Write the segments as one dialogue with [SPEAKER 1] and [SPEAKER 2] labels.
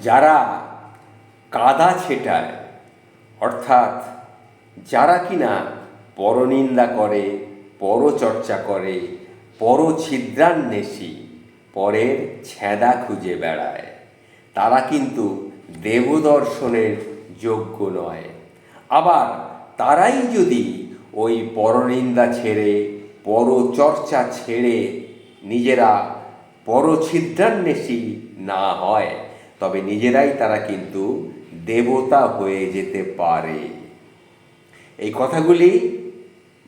[SPEAKER 1] যারা কাদা ছেটায়, অর্থাৎ যারা কিনা পরনিন্দা করে, পরচর্চা করে, পরছিদ্রান্বেষী, পরের ছেঁদা খুঁজে বেড়ায়, তারা কিন্তু দেবদর্শনের যোগ্য নয়। আবার তারাই যদি ওই পরনিন্দা ছেড়ে, পরচর্চা ছেড়ে নিজেরা পরছিদ্রান্বেষী না হয় তবে নিজেরাই তারা কিন্তু দেবতা হয়ে যেতে পারে। এই কথাগুলি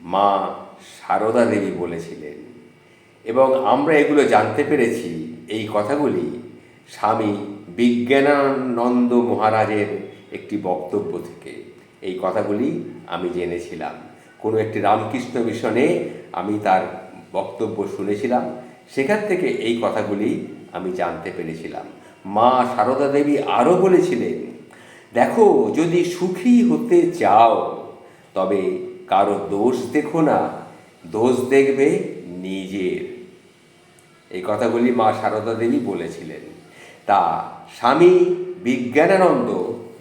[SPEAKER 1] মা সারদা দেবী বলেছিলেন। এবং আমরা এগুলো জানতে পেরেছি, এই কথাগুলি স্বামী বিজ্ঞানানন্দ মহারাজের একটি বক্তব্য থেকে। এই কথাগুলি আমি জেনেছিলাম। কোনো একটি রামকৃষ্ণ মিশনে আমি তার বক্তব্য শুনেছিলাম, সেখান থেকে এই কথাগুলি আমি জানতে পেরেছিলাম। মা সারদা দেবী আরও বলেছিলেন, দেখো, যদি সুখী হতে চাও, তবে কারও দোষ দেখো না, দোষ দেখবে নিজের। এই কথাগুলি মা সারদা দেবী বলেছিলেন। তা স্বামী বিজ্ঞানানন্দ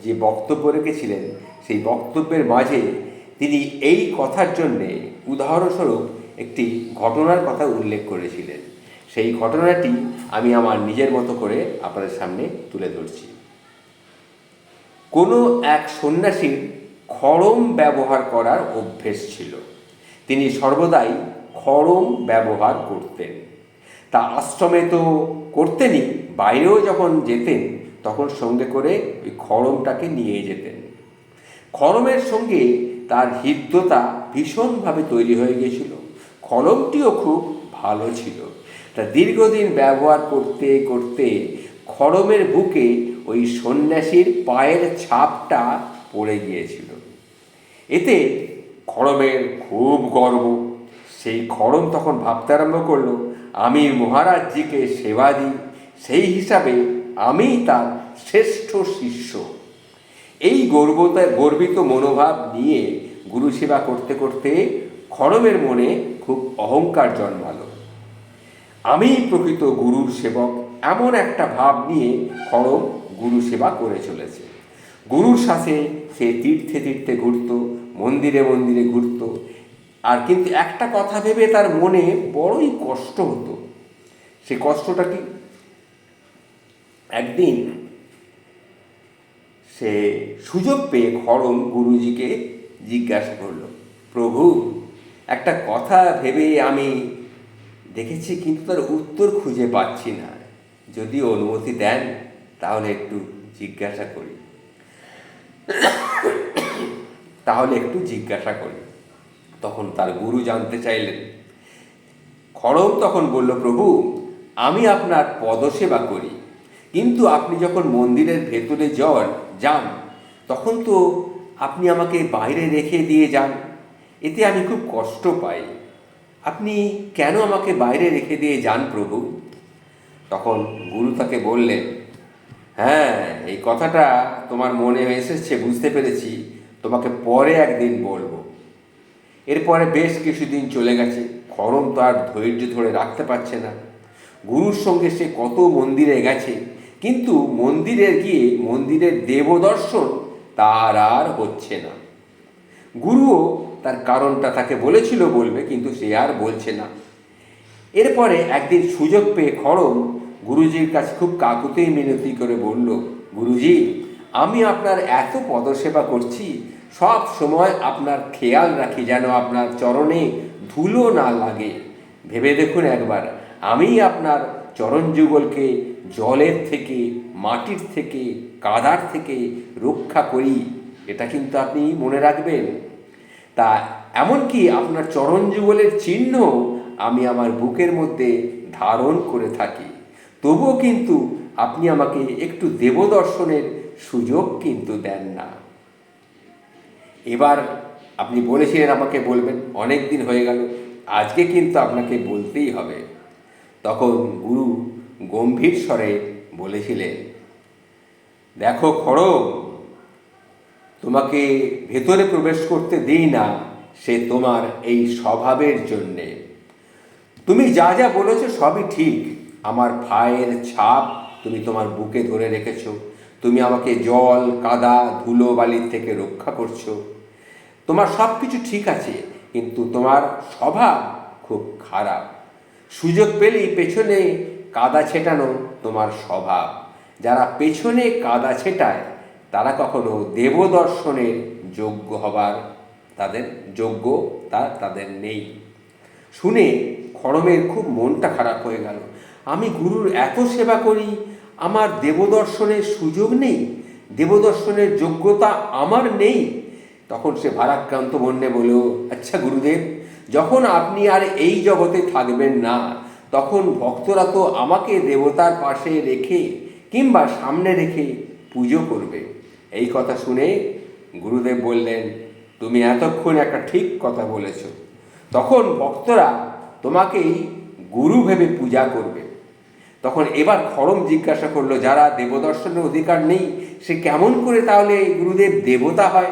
[SPEAKER 1] যে বক্তব্য রেখেছিলেন, সেই বক্তব্যের মাঝে তিনি এই কথার জন্যে উদাহরণস্বরূপ একটি ঘটনার কথা উল্লেখ করেছিলেন। সেই ঘটনাটি আমি আমার নিজের মতো করে আপনাদের সামনে তুলে ধরছি। কোনো এক সন্ন্যাসীর খড়ম ব্যবহার করার অভ্যেস ছিল। তিনি সর্বদাই খড়ম ব্যবহার করতেন। তা আশ্রমে তো করতেনই, বাইরেও যখন যেতেন, তখন সঙ্গে করে ওই খড়মটাকে নিয়ে যেতেন। খড়মের সঙ্গে তার হৃদ্যতা ভীষণভাবে তৈরি হয়ে গিয়েছিল। খড়মটিও খুব ভালো ছিল। তা দীর্ঘদিন ব্যবহার করতে করতে খড়মের বুকে ওই সন্ন্যাসীর পায়ের ছাপটা পড়ে গিয়েছিল। এতে খড়মের খুব গর্ব। সেই খড়ম তখন ভাবতে আরম্ভ করল, আমি মহারাজজিকে সেবা দিই, সেই হিসাবে আমি তার শ্রেষ্ঠ শিষ্য। এই গর্বতা, গর্বিত মনোভাব নিয়ে গুরু সেবা করতে করতে খড়মের মনে খুব অহংকার জন্মালো। আমি প্রকৃত গুরুর সেবক, এমন একটা ভাব নিয়ে খড়ম গুরু সেবা করে চলেছে। গুরুর সাথে সে তীর্থে তীর্থে ঘুরত, মন্দিরে মন্দিরে ঘুরত। আর কিন্তু একটা কথা ভেবে তার মনে বড়ই কষ্ট হতো। সে কষ্টটা কি? একদিন সে সুযোগ পেয়ে খড়ম গুরুজিকে জিজ্ঞাসা করল, প্রভু, একটা কথা ভেবে আমি দেখেছি কিন্তু তার উত্তর খুঁজে পাচ্ছি না। যদি অনুমতি দেন, তাহলে একটু জিজ্ঞাসা করি। তাহলে একটু জিজ্ঞাসা করি। তখন তার গুরু জানতে চাইলেন। খড়ম তখন বলল, প্রভু, আমি আপনার পদসেবা করি। কিন্তু আপনি যখন মন্দিরের ভেতরে যান যান, তখন তো আপনি আমাকে বাইরে রেখে দিয়ে যান। এতে আমি খুব কষ্ট পাই। আপনি কেন আমাকে বাইরে রেখে দিয়ে যান প্রভু? তখন গুরু তাকে বললেন হ্যাঁ এই কথাটা তোমার মনে এসেছে, বুঝতে পেরেছি। তোমাকে পরে একদিন বলব। এরপরে বেশ কিছুদিন চলে গেছে। খরম তো আর ধৈর্য ধরে রাখতে পারছে না। গুরুর সঙ্গে সে কত মন্দিরে গেছে, কিন্তু মন্দিরে গিয়ে মন্দিরের দেবদর্শন তার আর হচ্ছে না। গুরুও তার কারণটা তাকে বলেছিল বলবে, কিন্তু সে আর বলছে না। এরপরে একদিন সুযোগ পেয়ে খড়ম গুরুজির কাছে খুব কাকুতেই মিনতি করে বলল, গুরুজি, আমি আপনার এত পদসেবা করছি, সব সময় আপনার খেয়াল রাখি যেন আপনার চরণে ধুলো না লাগে। ভেবে দেখুন একবার আমি আপনার চরণ যুগলকে জলের থেকে, মাটির থেকে, কাদার থেকে রক্ষা করি। এটা কিন্তু আপনি মনে রাখবেন? তা এমনকি আপনার চরণ যুগলের চিহ্ন আমি আমার বুকের মধ্যে ধারণ করে থাকি। তবুও কিন্তু আপনি আমাকে একটু দেবদর্শনের সুযোগ কিন্তু দেন না। এবার আপনি বলেছিলেন আমাকে বলবেন, অনেক দিন হয়ে গেল, আজকে কিন্তু আপনাকে বলতেই হবে। তখন গুরু গম্ভীর স্বরে বলেছিলেন, দেখো খড়ম তোমাকে ভেতরে প্রবেশ করতে দিই না, সে তোমার এই স্বভাবের জন্যে। তুমি যা যা বলেছ সবই ঠিক। আমার ভাইয়ের ছাপ তুমি তোমার বুকে ধরে রেখেছো। তুমি আমাকে জল, কাদা, ধুলো বালির থেকে রক্ষা করছ। তোমার সব কিছু ঠিক আছে, কিন্তু তোমার স্বভাব খুব খারাপ। সুযোগ পেলেই পেছনে কাদা ছেটানো তোমার স্বভাব। যারা পেছনে কাদা ছেটায় তারা কখনো দেবদর্শনের যোগ্য হবার, তাদের যোগ্য তা তাদের নেই। শুনে খড়মের খুব মনটা খারাপ হয়ে গেল। আমি গুরুর এত সেবা করি, আমার দেবদর্শনের সুযোগ নেই, দেবদর্শনের যোগ্যতা আমার নেই। তখন সে ভারাক্রান্ত বন্যে বলল আচ্ছা গুরুদেব, যখন আপনি আর এই জগতে থাকবেন না, তখন ভক্তরা তো আমাকে দেবতার পাশে রেখে কিংবা সামনে রেখে পুজো করবে। এই কথা শুনে গুরুদেব বললেন, তুমি এতক্ষণ একটা ঠিক কথা বলেছ। তখন ভক্তরা তোমাকেই গুরু ভেবে পূজা করবে। তখন এবার খড়ম জিজ্ঞাসা করল, যারা দেবদর্শনের অধিকার নেই, সে কেমন করে তাহলে গুরুদেব দেবতা হয়?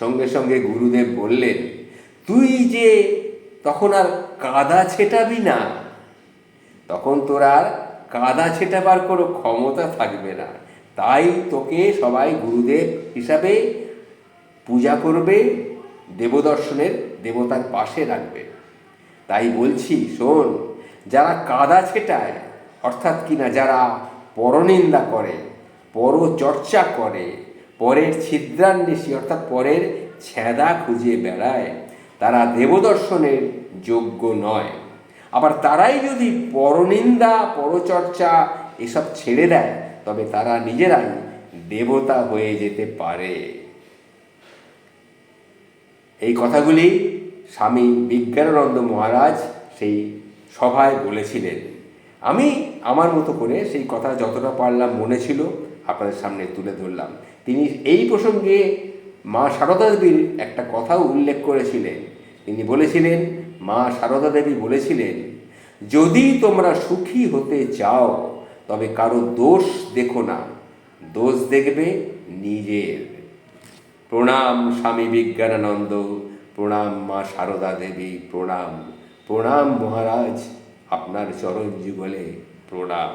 [SPEAKER 1] সঙ্গে সঙ্গে গুরুদেব বললেন, তুই যে তখন আর কাদা ছেটাবি না, তখন তোর আর কাদা ছেটাবার কোনো ক্ষমতা থাকবে না। তাই তোকে সবাই গুরুদেব হিসাবে পূজা করবে, দেবদর্শনের দেবতার পাশে রাখবে। তাই বলছি, শোন, যারা কাদা ছেটায়, অর্থাৎ কিনা যারা পরনিন্দা করে, পরচর্চা করে, পরের ছিদ্রান্বেষী, অর্থাৎ পরের ছেদা খুঁজে বেড়ায়, তারা দেবদর্শনের যোগ্য নয়। আবার তারাই যদি পরনিন্দা, পরচর্চা এসব ছেড়ে দেয় তবে তারা নিজেরাই দেবতা হয়ে যেতে পারে। এই কথাগুলি স্বামী বিজ্ঞানানন্দ মহারাজ সেই সভায় বলেছিলেন। আমি আমার মতো করে সেই কথা যতটা পারলাম মনে ছিল আপনাদের সামনে তুলে ধরলাম। তিনি এই প্রসঙ্গে মা সারদা দেবীর একটা কথাও উল্লেখ করেছিলেন। তিনি বলেছিলেন, মা সারদা দেবী বলেছিলেন, যদি তোমরা সুখী হতে চাও তবে কারও দোষ দেখো না। দোষ দেখবে নিজের প্রণাম স্বামী বিজ্ঞানানন্দ, প্রণাম মা সারদা দেবী, প্রণাম। প্রণাম মহারাজ, আপনার চরণ যুগলে প্রণাম।